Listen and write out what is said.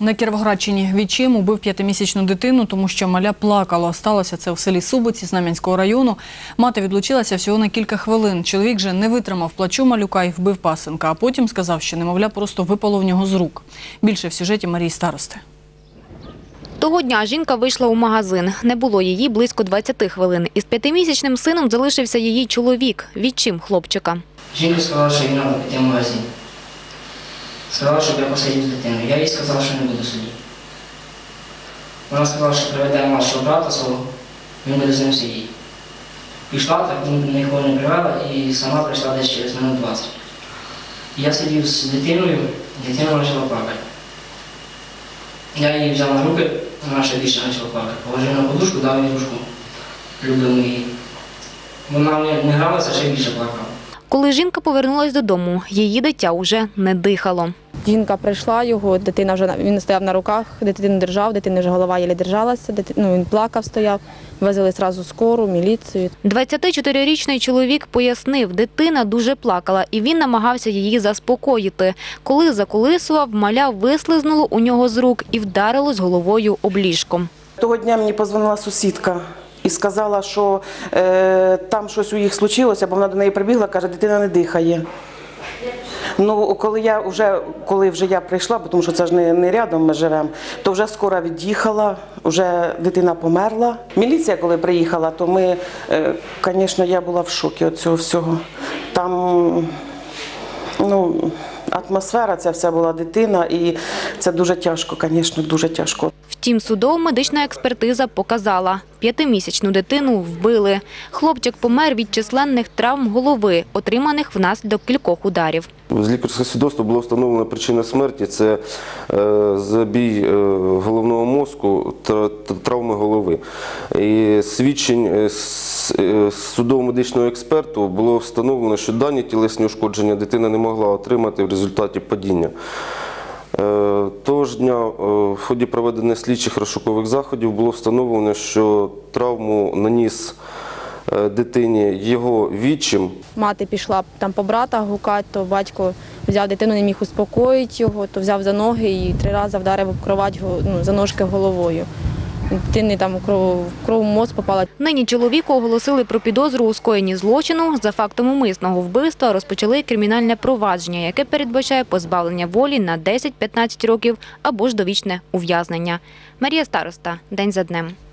На Кіровоградщині відчим убив п'ятимісячну дитину, тому що маля плакало. Сталося це у селі Субиці Знам'янського району. Мати відлучилася всього на кілька хвилин. Чоловік же не витримав плачу малюка і вбив пасенка, а потім сказав, що немовля просто випало в нього з рук. Більше в сюжеті Марії Старости. Того дня жінка вийшла у магазин. Не було її близько 20 хвилин. Із п'ятимісячним сином залишився її чоловік, відчим хлопчика. Жінка сказала, що їй треба піти в магазин. Сказала, щоб я посидів з дитиною. Я їй сказав, що не буду сидіти. Вона сказала, що приведе младшого брата свого, він буде з ним сидіти. Пішла, так нікого не привела і сама прийшла десь через минут 20. Я сидів з дитиною, дитина почала плакати. Я її взяв на руки, вона ще більше почала плакати. Положив на подушку, дав їй рушку. Любив її. Вона не гралася, ще більше плакала. Коли жінка повернулась додому, її дитя уже не дихало. Жінка прийшла, його дитина вже він стояв на руках, дитину держав, дитина вже голова єлі держалася, дити- ну, він плакав, стояв. Везли одразу скору, міліцію. 24-річний чоловік пояснив, дитина дуже плакала, і він намагався її заспокоїти. Коли заколисував, маля вислизнуло у нього з рук і вдарилось головою об ліжком. Того дня мені позвонила сусідка і сказала, що е, там щось у їх случилося, бо вона до неї прибігла, каже, дитина не дихає. Ну, коли я вже, коли вже я прийшла, бо тому що це ж не, не рядом ми живемо, то вже скоро від'їхала, вже дитина померла. Міліція, коли приїхала, то ми, е, звісно, я була в шокі від цього всього. Там ну, атмосфера, ця вся була дитина, і це дуже тяжко, звісно, дуже тяжко. Втім, судово-медична експертиза показала – п'ятимісячну дитину вбили. Хлопчик помер від численних травм голови, отриманих внаслідок кількох ударів. З лікарського свідоцтва було встановлено причина смерті це е, забій е, головного мозку та травми голови. І свідчень е, судово-медичного експерту було встановлено, що дані тілесні ушкодження дитина не могла отримати в результаті падіння. Е, Того дня е, в ході проведення слідчих розшукових заходів було встановлено, що травму наніс е, дитині його відчим Мати пішла там по брата гукати, то батько взяв дитину, не міг успокоїти його, то взяв за ноги і три рази вдарив кровать ну, за ножки головою. Дитини там кров, кров в мозк попала. Нині чоловіку оголосили про підозру у скоєнні злочину. За фактом умисного вбивства розпочали кримінальне провадження, яке передбачає позбавлення волі на 10-15 років або ж довічне ув'язнення. Марія Староста. День за днем.